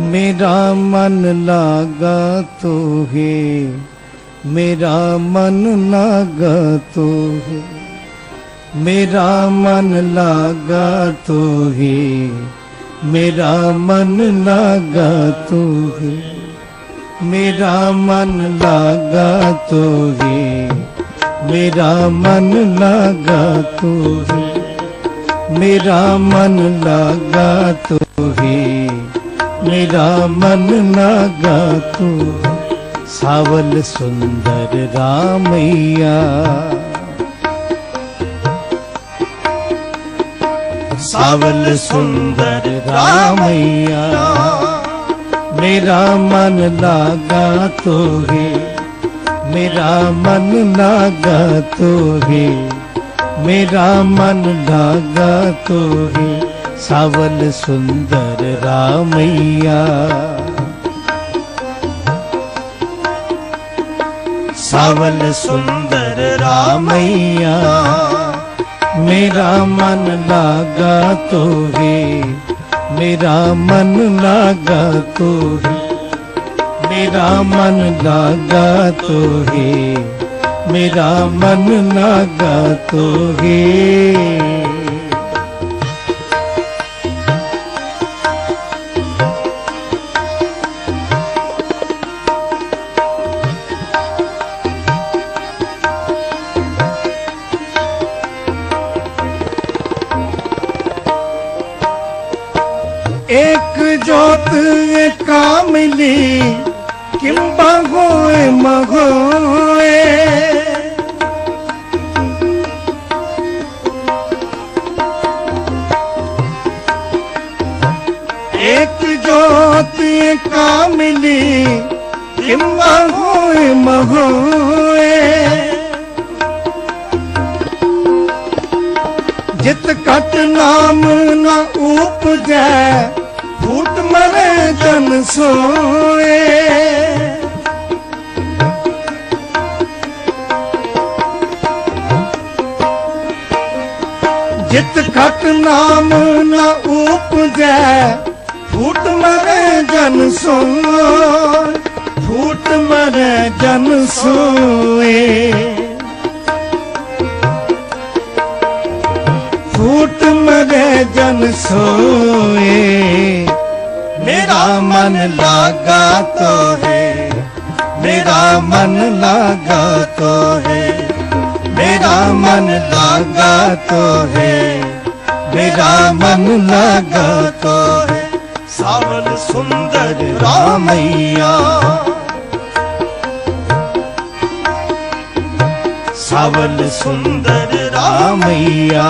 ਮੇਰਾ ਮਨ ਲਾਗਾ ਤੋਹੇ, ਮੇਰਾ ਮਨ ਲਾਗਾ ਤੋਹੇ, ਮੇਰਾ ਮਨ ਲਾਗਾ ਤੋਹੇ, ਮੇਰਾ ਮਨ ਲਾਗਾ ਤੋਹੇ, ਮੇਰਾ ਮਨ ਲਾਗਾ ਤੋਹੇ, ਮੇਰਾ ਮਨ ਲਾਗਾ ਤੋਹੇ, ਮੇਰਾ ਮਨ ਲਾਗਾ ਤੋਹੇ। मेरा मन लागा तो है मेरा मन लागा तो है। सावल सुंदर रामैया सावल सुंदर रामैया मेरा मन लागा तो है मेरा मन लागा तो है मेरा मन लागा तो है सावल सुंदर रामैया सावल सुंदर रामैया मेरा मन लागा तो है मेरा मन लागा तो है मेरा मन लागा तो है मेरा मन लागा तो एक ज्योत एका मिली किंबा गोय मगोय एक ज्योत एका मिली किंबा गोय मगोय जित कट नाम ना उपजै ਤਨ ਸੋਏ। ਜਿਤ ਖਟ ਨਾਮ ਨਾ ਉਪਜੈ, ਫੂਟ ਮਰੇ ਜਨ ਸੋਏ। ਫੂਟ ਮਰੇ ਜਨ ਸੋਏ। ਫੂਟ ਮਰੇ ਜਨ ਸੋਏ। ਮੇਰਾ ਮਨ ਲਾਗਾ ਤੋਹੇ, ਮੇਰਾ ਮਨ ਲਾਗਾ ਤੋਹੇ, ਮੇਰਾ ਮਨ ਲਾਗਾ ਤੋਹੇ, ਮੇਰਾ ਮਨ ਲਾਗਾ ਤੋਹੇ। ਸਾਵਨ ਸੁੰਦਰ ਰਾਮਈਆ ਸਾਵਨ ਸੁੰਦਰ ਰਾਮਈਆ,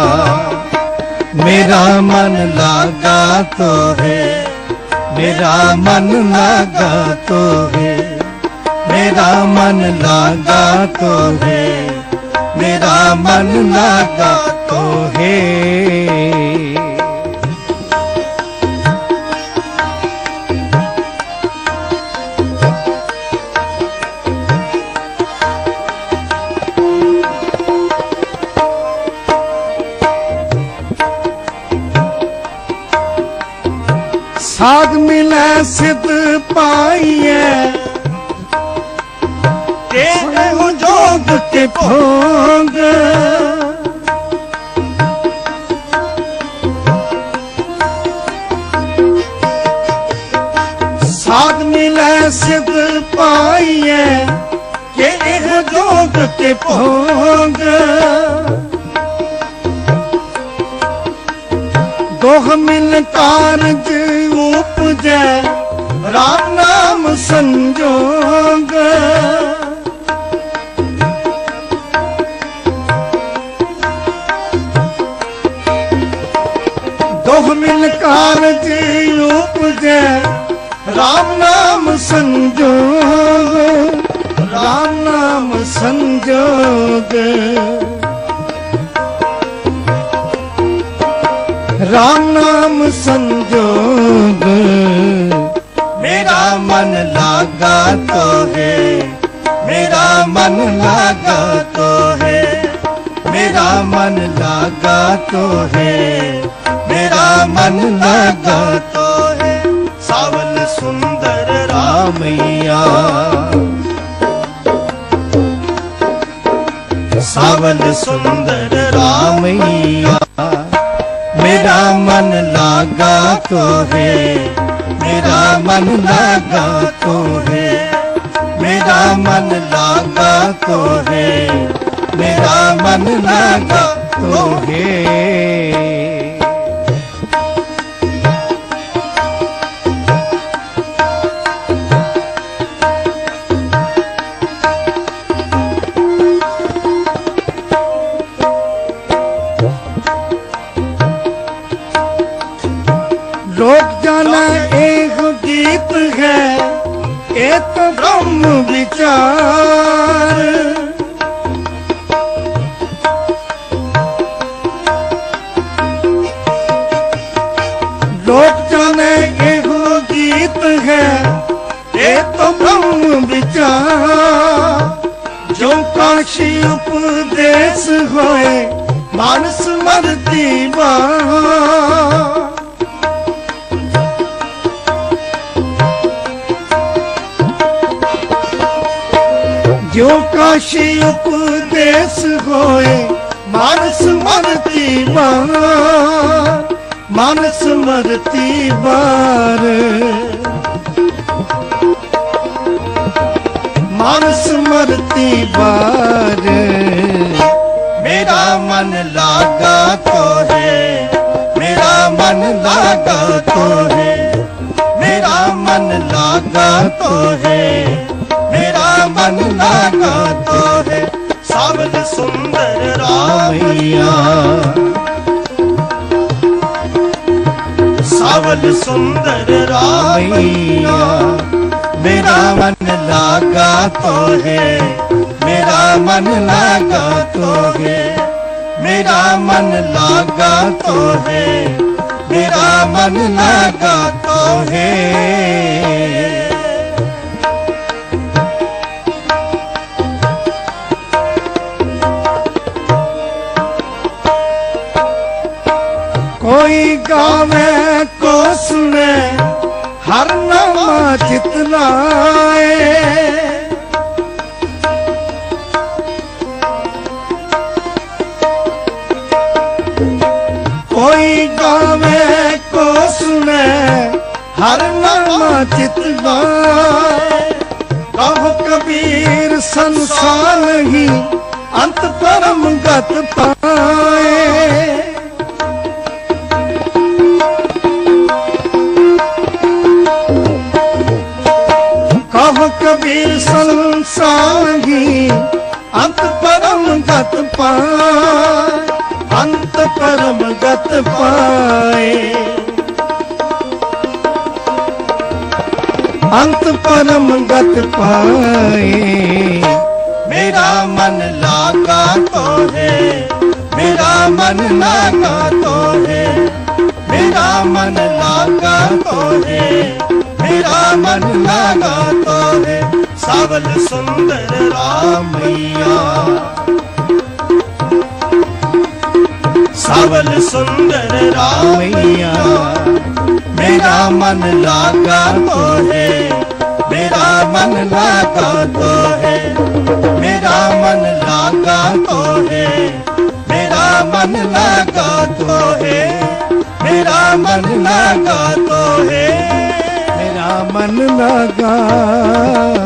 ਮੇਰਾ ਮਨ ਲਾਗਾ ਤੋਹੇ मेरा मन लागा तो है मेरा मन लागा तो है मेरा मन लागा तो है ਸਾਧ ਮਿਲੈ ਸਿਧ ਪਾਈਐ। ਤੇ ਇਹੋ ਜੋਗ ਕੇ ਭੋਗ। ਸਾਧ ਮਿਲੈ ਸਿਧ ਪਾਈਐ। ਕਿ ਇਹੋ ਜੋਗ ਕੇ ਭੋਗ। ਦੋਹ ਮਿਲ ਕਾਰਜ ਉਪਜੈ ਰਾਮ ਨਾਮ ਸੰਜੋਗ। ਦੋਹ ਮਿਲ ਕਾਰਜ ਉਪਜੈ ਰਾਮ ਨਾਮ ਸੰਜੋਗ ਰਾਮ ਨਾਮ ਸੰਜੋਗ। ਰਾਮ ਨਾਮ ਸੰਜੋਗ। ਮੇਰਾ ਮਨ ਲਾਗਾ ਤੋਹੇ, ਮੇਰਾ ਮਨ ਲਾਗਾ ਤੋਹੇ, ਮੇਰਾ ਮਨ ਲਾਗਾ ਤੋਹੇ, ਮੇਰਾ ਮਨ ਲਾਗਾ ਤੋਹੇ ਸਾਵਲ ਸੁੰਦਰ ਰਾਮਈਆ। ਸਾਵਲ ਸੁੰਦਰ ਰਾਮਈਆ। ਮੇਰਾ ਮਨ ਲਾਗਾ ਤੋਰੇ ਮੇਰਾ ਮਨ ਲਾਗਾ ਤੋਰੇ ਮੇਰਾ ਮਨ ਲਾਗਾ ਤੋਰੇ ਮੇਰਾ ਮਨ ਲਾਗਾ ਤੋਰੇ ਲੋਕ ਜਾਣਾ ਇਹ ਦੀਪ ਹੈ, ਇਹ ਤਾਂ ਬ੍ਰਹਮ ਵਿਚਾਰ। ਲੋਕ ਜਾਣੇ ਇਹੋ ਗੀਤ ਹੈ, ਇਹ ਤਾਂ ਬ੍ਰਹਮ ਵਿਚਾਰ। ਜੋ ਕਾਸ਼ੀ ਉਪਦੇਸ਼ ਹੋਏ, ਮਾਨਸ ਮਰਦੀ ਬਾ ਜੋ ਕਾਸ਼ੀ ਉਪਦੇਸ ਹੋਏ, ਮਾਨਸ ਮਰਤੀ ਬਾਰ ਮਾਨਸ ਮਰਤੀ ਬਾਰ ਮਾਨਸ ਮਰਤੀ ਬਾਰ ਮੇਰਾ ਮਨ ਲਾਗਾ ਤੋਰੇ ਮੇਰਾ ਮਨ ਲਾਗਾ ਤੋਰੇ ਮੇਰਾ ਮਨ ਲਾਗਾ ਤੋਰੇ ਮੇਰਾ ਮਨ ਲਾਗਾ ਤੋਰੇ ਸਾਵਲ ਸੁੰਦਰ ਰਾਮਈਆ ਸਾਵਲ ਸੁੰਦਰ ਰਾਮਈਆ ਮੇਰਾ ਮਨ ਲਾਗਾ ਤੋਰੇ ਮੇਰਾ ਮਨ ਲਾਗਾ ਤੋਰੇ ਮੇਰਾ ਮਨ ਲਾਗਾ ਤੋਰੇ ਮੇਰਾ ਮਨ ਲਾਗਾ ਤੋਰੇ ਕੋਈ ਗਾਵੇ ਕੋ ਸੁਨੇ ਹਰ ਨਾਮਾ ਚਿਤ ਲਾਏ। ਕੋਈ ਗਾਵੇ ਕੋ ਸੁਨੇ ਹਰ ਨਾਮਾ ਚਿਤ ਲਾਏ। ਕਹੋ ਕਬੀਰ ਸੰਸਾਰ ਨਹੀਂ ਅੰਤ ਪਰਮ ਗਤ ਪਾਏ। ਅੰਤ ਪਰਮ ਗਤ ਪਾਏ। ਮੇਰਾ ਮਨ ਲਾਗਾ ਤੋਰੇ ਮੇਰਾ ਮਨ ਲਾਗਾ ਤੋਰੇ ਮੇਰਾ ਮਨ ਲਾਗਾ ਤੋਰੇ ਮੇਰਾ ਮਨ ਲਾਗਾ ਤੋਰੇ ਸਵਲ ਸੁੰਦਰ ਰਾਮਈਆ। ਸਾਵਲ ਸੁੰਦਰ ਰਾਮਈਆ ਮੇਰਾ ਮਨ ਲਾਗਾ ਤੋਰੇ ਮੇਰਾ ਮਨ ਲਾਗਾ ਤੋਰੇ ਮੇਰਾ ਮਨ ਲਾਗਾ ਤੋਰੇ ਮੇਰਾ ਮਨ ਲਾਗਾ ਤੋਰੇ ਮੇਰਾ ਮਨ ਲਾਗਾ ਤੋਰੇ ਮੇਰਾ ਮਨ ਲਗਾ